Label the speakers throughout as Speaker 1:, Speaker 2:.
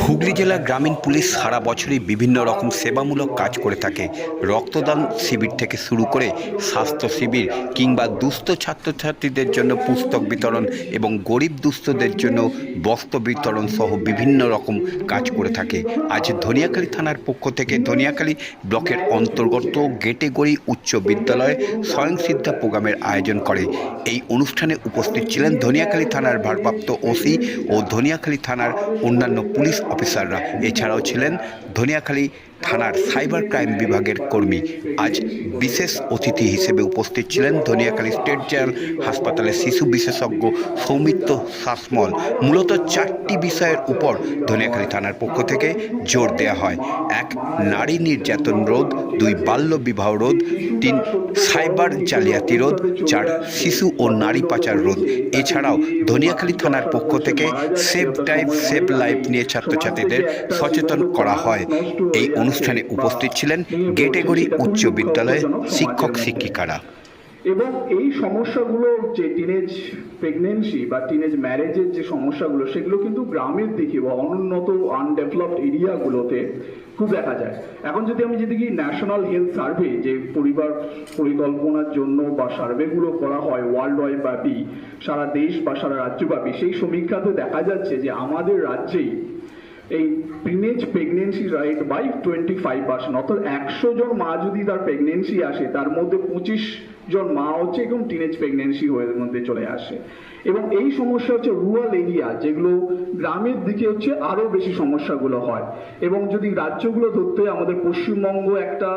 Speaker 1: হুগলি জেলা গ্রামীণ পুলিশ সারা বছরই বিভিন্ন রকম সেবামূলক কাজ করে থাকে। রক্তদান শিবির থেকে শুরু করে স্বাস্থ্য শিবির কিংবা দুস্থ ছাত্রছাত্রীদের জন্য পুস্তক বিতরণ এবং গরিব দুস্থদের জন্য বস্ত্র বিতরণ সহ বিভিন্ন রকম কাজ করে থাকে। আজ ধনিয়াখালী থানার পক্ষ থেকে ধনিয়াখালী ব্লকের অন্তর্গত গেটেগড়ি উচ্চ বিদ্যালয়ে স্বয়ংসিদ্ধা প্রোগ্রামের আয়োজন করে। এই অনুষ্ঠানে উপস্থিত ছিলেন ধনিয়াখালী থানার ভারপ্রাপ্ত ওসি ও ধনিয়াখালী থানার অন্যান্য পুলিশ অফিসাররা। এছাড়াও ছিলেন ধনিয়াখালী থানার সাইবার ক্রাইম বিভাগের কর্মী আজ বিশেষ অতিথি হিসেবে উপস্থিত ছিলেন ধনিয়াখালী স্টেট জেনারেল হাসপাতালের শিশু বিশেষজ্ঞ সৌমিত্র শাসমল। মূলত চারটি বিষয়ের উপর ধনিয়াখালী থানার পক্ষ থেকে জোর দেওয়া হয়। এক, নারী নির্যাতন রোধ। দুই, বাল্য বিবাহ রোধ। তিন, সাইবার জালিয়াতি রোধ। চার, শিশু ও নারী পাচার রোধ। এছাড়াও ধনিয়াখালী থানার পক্ষ থেকে সেভ টাইম, সেভ লাইফ নিয়ে ছাত্রছাত্রীদের সচেতন করা হয়। এই অনুষ্ঠানে উপস্থিত ছিলেন গেটেগড়ি উচ্চ বিদ্যালয়ের শিক্ষক শিক্ষিকারা।
Speaker 2: এবং এই সমস্যাগুলো যে টিনেজ প্রেগনেন্সি বা টিনেজ ম্যারেজের যে সমস্যাগুলো, সেগুলো কিন্তু গ্রামের দিকে বা অনুন্নত আনডেভেলপড এরিয়াগুলোতে খুব দেখা যায়। এখন যদি আমি যদি ন্যাশনাল হেলথ সার্ভে যে পরিবার পরিকল্পনার জন্য বা সার্ভেগুলো করা হয় ওয়ার্ল্ড ওয়াইড ব্যাপী, সারা দেশ বা সারা রাজ্যব্যাপী, সেই সমীক্ষাতে দেখা যাচ্ছে যে আমাদের রাজ্যেই এই প্রিনেজ pregnancy right by twenty five percent অর্থাৎ একশো জন মা যদি তার প্রেগনেন্সি আসে, তার মধ্যে পঁচিশ জন মা হচ্ছে এবং টিনেজ প্রেগনেন্সি হয়ে মধ্যে চলে আসে। এবং এই সমস্যা হচ্ছে রুরাল এরিয়া যেগুলো গ্রামের দিকে হচ্ছে আরও বেশি সমস্যাগুলো হয়। এবং যদি রাজ্যগুলো ধরতে আমাদের পশ্চিমবঙ্গ একটা,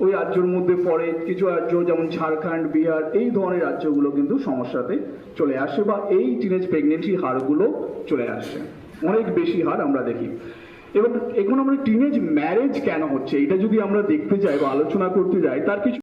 Speaker 2: ওই রাজ্যের মধ্যে পড়ে, কিছু রাজ্য যেমন ঝাড়খণ্ড, বিহার, এই ধরনের রাজ্যগুলো কিন্তু সমস্যাতে চলে আসে বা এই টিনেজ প্রেগনেন্সি হারগুলো চলে আসে। অনেক বেশি হার আমরা দেখি। এবং এখন আমরা টিনেজ ম্যারেজ কেন হচ্ছে? এটা যদি আমরা দেখতে যাই বা আলোচনা করতে যাই, তার কিছু